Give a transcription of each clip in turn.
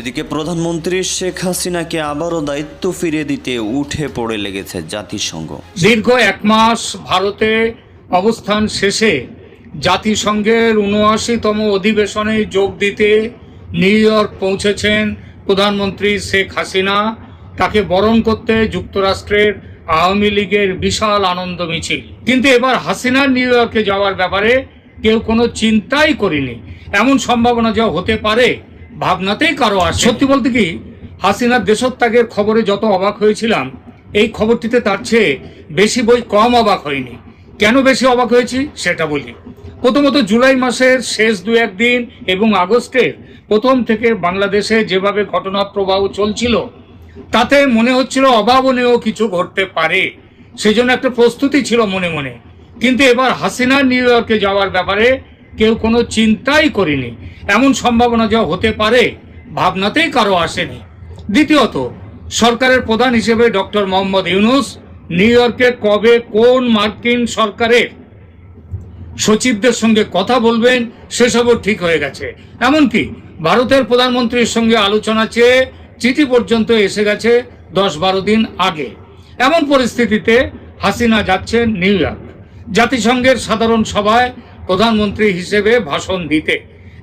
এদিকে প্রধানমন্ত্রী শেখ হাসিনাকে আবারও দায়িত্ব ফিরিয়ে দিতে উঠে পড়ে লেগেছে জাতিসংঘ। দীর্ঘ এক মাস ভারতে অবস্থান শেষে জাতিসংঘের উনআশিতম অধিবেশনে যোগ দিতে নিউ ইয়র্ক পৌঁছেছেন প্রধানমন্ত্রী শেখ হাসিনা। তাকে বরণ করতে যুক্তরাষ্ট্রের আওয়ামী লীগের বিশাল আনন্দ মিছিল। কিন্তু এবার হাসিনার নিউ ইয়র্কে যাওয়ার ব্যাপারে কেউ কোনো চিন্তাই করেনি। এমন সম্ভাবনা যা হতে পারে ভাবনাতেই কারও আর সত্যি বলতে কি, হাসিনার দেশত্যাগের খবরে যত অবাক হয়েছিলাম, এই খবরটিতে তার চেয়ে বেশি বই কম অবাক হয়নি। কেন বেশি অবাক হয়েছি, সেটা বলি। প্রথমত জুলাই মাসের শেষ দু একদিন এবং আগস্টের প্রথম থেকে বাংলাদেশে যেভাবে ঘটনা প্রবাহ চলছিল, তাতে মনে হচ্ছিল অভাবনীয় কিছু ঘটতে পারে। সেজন্য একটা প্রস্তুতি ছিল মনে মনে। কিন্তু এবার হাসিনা নিউ ইয়র্কে যাওয়ার ব্যাপারে কেউ কোনো চিন্তাই করেনি। এমন সম্ভাবনা যা হতে পারে, ভাবনাতেই কারও আসেনি। দ্বিতীয়ত, সরকারের প্রধান হিসেবে ডক্টর মোহাম্মদ ইউনুস নিউ ইয়র্কে কবে কোন মার্কিন সরকারের সচিবদের সঙ্গে কথা বলবেন সেসবও ঠিক হয়ে গেছে। এমনকি ভারতের প্রধানমন্ত্রীর সঙ্গে আলোচনা চেয়ে চিঠি পর্যন্ত এসে গেছে দশ বারো দিন আগে। এমন পরিস্থিতিতে হাসিনা যাচ্ছেন নিউ ইয়র্ক। জাতিসংঘের সাধারণ সভায় প্রধানমন্ত্রী হিসেবে ভাষণ দিতে।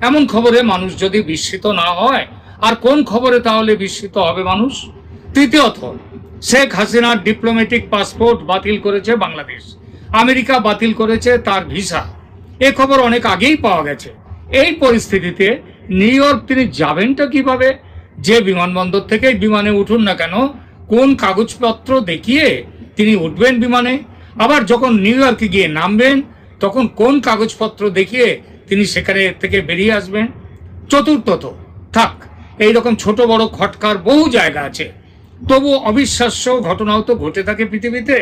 এমন খবরে মানুষ যদি বিস্মিত না হয়, আর কোন খবরে তাহলে বিস্মিত হবে মানুষ? তৃতীয়ত, শেখ হাসিনার ডিপ্লোম্যাটিক পাসপোর্ট বাতিল করেছে বাংলাদেশ। আমেরিকা বাতিল করেছে তার ভিসা। এ খবর অনেক আগেই পাওয়া গেছে। এই পরিস্থিতিতে নিউ ইয়র্ক তিনি যাবেনটা কীভাবে? যে বিমানবন্দর থেকে বিমানে উঠুন না কেন, কোন কাগজপত্র দেখিয়ে তিনি উঠবেন বিমানে? আবার যখন নিউ ইয়র্কে গিয়ে নামবেন তখন কোন কাগজপত্র দেখিয়ে তিনি সেখানে থেকে বেরিয়ে আসবেন? চতুর্থত থাক, এইরকম ছোট বড় খটকার বহু জায়গা আছে। তবু অবিশ্বাস্য ঘটনাও তো ঘটে থাকে পৃথিবীতে।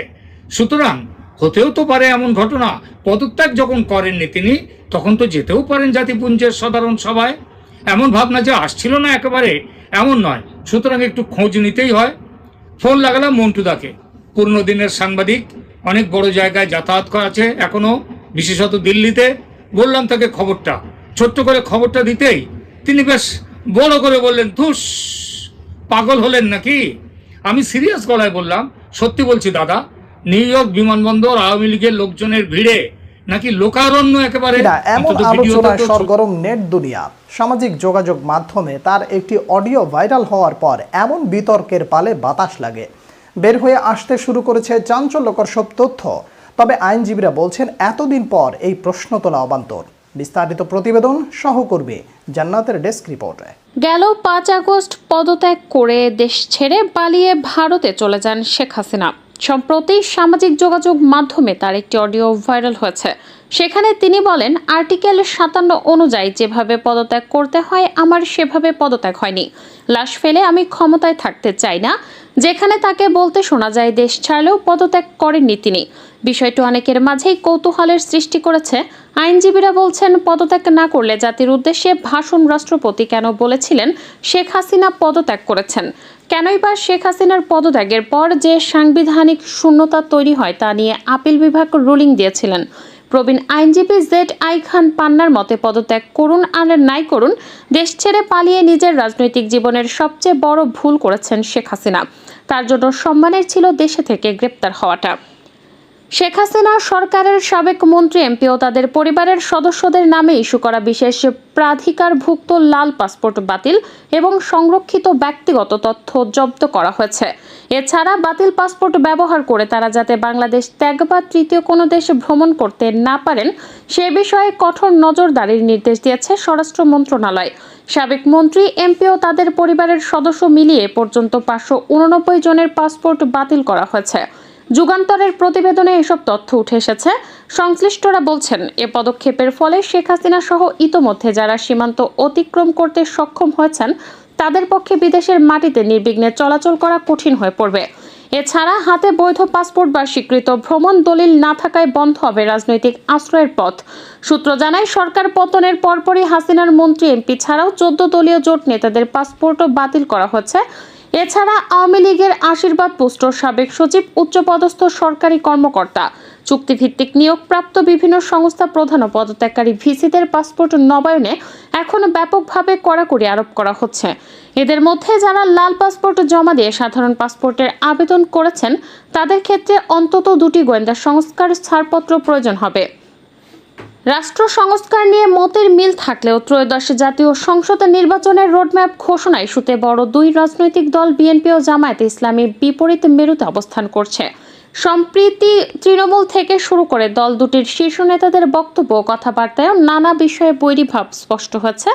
সুতরাং হতেও তো পারে এমন ঘটনা। পদত্যাগ যখন করেননি তিনি, তখন তো যেতেও পারেন জাতিপুঞ্জের সাধারণ সভায়। এমন ভাবনা যে আসছিল না একেবারে, এমন নয়। সুতরাং একটু খোঁজ নিতেই হয়। ফোন লাগালাম মন্টুদাকে। পুরনো দিনের সাংবাদিক, অনেক বড় জায়গায় যাতায়াত করা আছে এখনও। বিশেষত দিল্লিতে বললাম তাকে খবরটা। ছোট্ট করে খবরটা দিতেই তিনি বেশ বড় করে বললেন ধুস পাগল হলেন নাকি? আমি সিরিয়াস গলায় বললাম সত্যি বলছি দাদা নিউ ইয়র্ক বিমানবন্দর আওয়ামী লীগের লোকজনের ভিড়ে নাকি লোকারণ্য একেবারে? এমন আলোচনায় সরগরম নেট দুনিয়া। সামাজিক যোগাযোগ মাধ্যমে তার একটি অডিও ভাইরাল হওয়ার পর এমন বিতর্কের পালে বাতাস লাগে। বের হয়ে আসতে শুরু করেছে চাঞ্চল্যকর সব তথ্য। তবে আইনজীবীরা বলছেন, এতদিন পর এই প্রশ্ন তোলা অবান্তর। বিস্তারিত প্রতিবেদন সহকর্মী জান্নাতের ডেস্ক রিপোর্টে। গেল পাঁচ আগস্ট পদত্যাগ করে দেশ ছেড়ে পালিয়ে ভারতে চলে যান শেখ হাসিনা। সম্প্রতি সামাজিক যোগাযোগ মাধ্যমে তার একটি অডিও ভাইরাল হয়েছে। সেখানে তিনি বলেন, আর্টিকেল সাতান্ন অনুযায়ী যেভাবে পদত্যাগ করতে হয়, আমার সেভাবে পদত্যাগ হয়নি। লাশ ফেলে আমি ক্ষমতায় থাকতে চাই না। যেখানে তাকে বলতে শোনা যায়, দেশ ছাড়লেও পদত্যাগ করেননি তিনি। বিষয়টি অনেকের মাঝেই কৌতূহলের সৃষ্টি করেছে। আইনজীবীরা বলছেন, পদত্যাগ না করলে জাতির উদ্দেশ্যে ভাষণ রাষ্ট্রপতি কেন বলেছিলেন, শেখ হাসিনা পদত্যাগ করেছেন। কেনই বা শেখ হাসিনার পদত্যাগের পর যে সাংবিধানিক শূন্যতা তৈরি হয় তা নিয়ে আপিল বিভাগ রুলিং দিয়েছিলেন। প্রবীণ আইনজীবী জেড আই খান পান্নার মতে পদত্যাগ করুন আর নাই করুন, দেশ ছেড়ে পালিয়ে নিজের রাজনৈতিক জীবনের সবচেয়ে বড় ভুল করেছেন শেখ হাসিনা। তার জন্য সম্মানের ছিল দেশে থেকে গ্রেপ্তার হওয়াটা। শেখ হাসিনা সরকারের সাবেক মন্ত্রী, এমপি ও তাদের পরিবারের সদস্যদের নামে ইস্যু করা বিশেষ প্রাধিকারভুক্ত লাল পাসপোর্ট বাতিল এবং সংরক্ষিত ব্যক্তিগত তথ্য জব্দ করা হয়েছে। এছাড়া বাতিল পাসপোর্ট ব্যবহার করে তারা যাতে বাংলাদেশ ত্যাগ বা তৃতীয় কোনো দেশে ভ্রমণ করতে না পারেন, সে বিষয়ে কঠোর নজরদারির নির্দেশ দিয়েছে স্বরাষ্ট্র মন্ত্রণালয়। সাবেক মন্ত্রী, এমপি ও তাদের পরিবারের সদস্য মিলিয়ে পর্যন্ত পাঁচশো উননব্বই জনের পাসপোর্ট বাতিল করা হয়েছে। যুগান্তরের প্রতিবেদনে এসব তথ্য উঠে এসেছে। সংশ্লিষ্টরা বলছেন, এ পদক্ষেপের ফলে শেখ হাসিনা সহ ইতোমধ্যে যারা সীমান্ত অতিক্রম করতে সক্ষম হয়েছেন, তাদের পক্ষে বিদেশের মাটিতে নির্বিঘ্নে চলাচল করা কঠিন হয়ে পড়বে। এছাড়া হাতে বৈধ পাসপোর্ট বা স্বীকৃত ভ্রমণ দলিল না থাকায় বন্ধ হবে রাজনৈতিক আশ্রয়ের পথ। সূত্র জানায়, সরকার পতনের পরপরই হাসিনার মন্ত্রী এমপি ছাড়াও চোদ্দ দলীয় জোট নেতাদের পাসপোর্টও বাতিল করা হচ্ছে এছাড়া আওয়ামী লীগের আশীর্বাদ পুষ্ট সাবেক সচিব, উচ্চপদস্থ সরকারি কর্মকর্তা। চুক্তিভিত্তিক নিয়োগপ্রাপ্ত বিভিন্ন সংস্থা প্রধান পদত্যাগকারী ভিসিদের পাসপোর্ট নবায়নে এখনও ব্যাপকভাবে কড়াকড়ি আরোপ করা হচ্ছে। এদের মধ্যে যারা লাল পাসপোর্ট জমা দিয়ে সাধারণ পাসপোর্টের আবেদন করেছেন, তাদের ক্ষেত্রে অন্তত দুটি গোয়েন্দা সংস্কার ছাড়পত্র প্রয়োজন হবে। রাষ্ট্র সংস্কার নিয়ে মতের মিল থাকলেও ত্রয়োদশ জাতীয় সংসদে নির্বাচনের রোডম্যাপ ঘোষণায় ইস্যুতে বড় দুই রাজনৈতিক দল, বিএনপি ও জামায়াত ইসলামী বিপরীত মেরুতে অবস্থান করছে। সম্প্রীতি তৃণমূল থেকে শুরু করে দল দুটির শীর্ষ নেতাদের বক্তব্য কথাবার্তায় নানা বিষয়ে বৈরিভাব স্পষ্ট হয়েছে,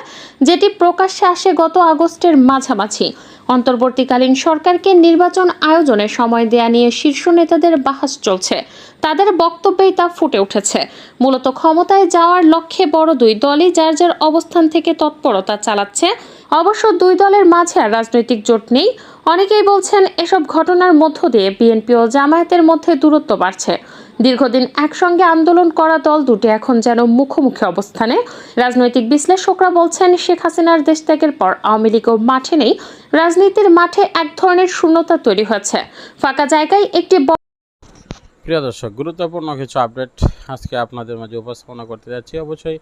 যেটি প্রকাশ্যে আসে গত আগস্টের মাঝামাঝি। অন্তর্বর্তীকালীন সরকারকে নির্বাচন আয়োজনে সময় দেয়া নিয়ে শীর্ষ নেতাদের বাহাস চলছে। তাদের বক্তব্যেই তা ফুটে উঠেছে। মূলত ক্ষমতায় যাওয়ার লক্ষ্যে বড় দুই দলই যার যার অবস্থান থেকে তৎপরতা চালাচ্ছে অবশ্য দুই দলের মাঝে আর রাজনৈতিক জোট নেই। অনেকেই বলছেন এসব ঘটনার মধ্য দিয়ে বিএনপি ও জামায়াতের মধ্যে দূরত্ব বাড়ছে। দীর্ঘদিন একসঙ্গে আন্দোলন করা দল দুটি এখন যেন মুখোমুখি অবস্থানে। রাজনৈতিক বিশ্লেষকরা বলছেন, শেখ হাসিনার দেশ ত্যাগের পর আওয়ামী লীগও মাঠে নেই। রাজনীতির মাঠে এক ধরনের শূন্যতা তৈরি হয়েছে। ফাঁকা জায়গায় একটি প্রিয় দর্শক, গুরুত্বপূর্ণ কিছু আপডেট আজকে আপনাদের মাঝে উপস্থাপনা করতে যাচ্ছি। অবশ্যই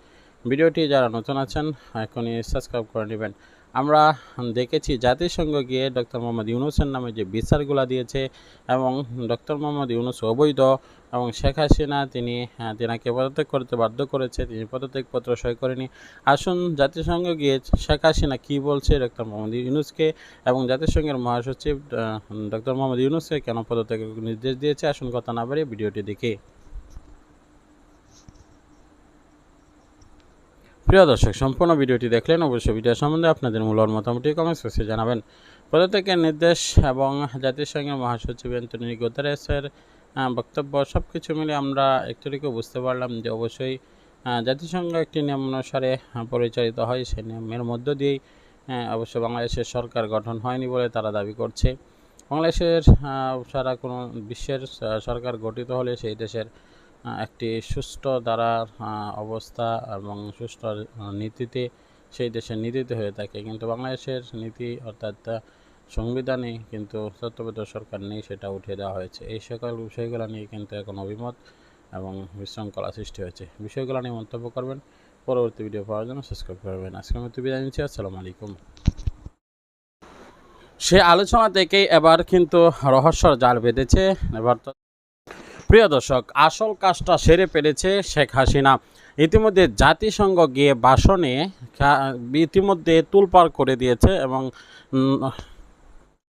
ভিডিওটি যারা নতুন আছেন, এখনই সাবস্ক্রাইব করে নেবেন। আমরা দেখেছি জাতিসংঘ গিয়ে ডক্টর মোহাম্মদ ইউনুসের নামে যে বিচারগুলো দিয়েছে এবং ডক্টর মোহাম্মদ ইউনুস অবৈধ এবং শেখ হাসিনা তিনি তেনাকে পদত্যাগ করতে বাধ্য করেছে, তিনি পদত্যাগপত্র সই করেনি। আসুন জাতিসংঘ গিয়ে শেখ হাসিনা কী বলছে ডক্টর মোহাম্মদ ইউনুসকে এবং জাতিসংঘের মহাসচিব ডক্টর মোহাম্মদ ইউনুসকে কেন পদত্যাগের নির্দেশ দিয়েছে? আসুন কথা না বাড়িয়ে ভিডিওটি দেখি। প্রিয় দর্শক সম্পূর্ণ ভিডিওটি দেখলেন অবশ্যই ভিডিও সম্বন্ধে আপনাদের মূল্য মতামতটি কমেন্টস বক্সে জানাবেন। পদত্যাগের নির্দেশ এবং জাতিসংঘের মহাসচিব অ্যান্টনি গোতারেসের আহ, বক্তব্য সব কিছু মিলে আমরা একটুকু বুঝতে পারলাম যে অবশ্যই জাতিসংঘ একটি নিয়ম অনুসারে পরিচালিত হয়। সেই নিয়মের মধ্য দিয়েই অবশ্য বাংলাদেশের সরকার গঠন হয়নি বলে তারা দাবি করছে। বাংলাদেশের সারা কোনো বিশ্বের সরকার গঠিত হলে সেই দেশের একটি সুষ্ঠু দ্বারা আহ, অবস্থা এবং সুষ্ঠু নীতিতে সেই দেশের নীতিতে হয়ে থাকে। কিন্তু বাংলাদেশের নীতি অর্থাৎ সংবিধানে কিন্তু তত্ত্বাবধায়ক সরকার নেই সেটা উঠিয়ে দেওয়া হয়েছে। এই সকল বিষয়গুলো নিয়ে কিন্তু এখন অভিমত এবং বিশৃঙ্খলা সৃষ্টি হয়েছে। বিষয়গুলো নিয়ে মন্তব্য করবেন। পরবর্তী ভিডিও পাওয়ার জন্য সাবস্ক্রাইব করবেন। আজকের মতো বিদায় নিচ্ছি। আসসালামু আলাইকুম। সে আলোচনা থেকেই এবার কিন্তু রহস্যর জাল বেঁধেছে। এবার প্রিয় দর্শক, আসল কাজটা সেরে পেরেছে শেখ হাসিনা। ইতিমধ্যে জাতিসংঘ গিয়ে ভাষণে ইতিমধ্যে তুলপার করে দিয়েছে এবং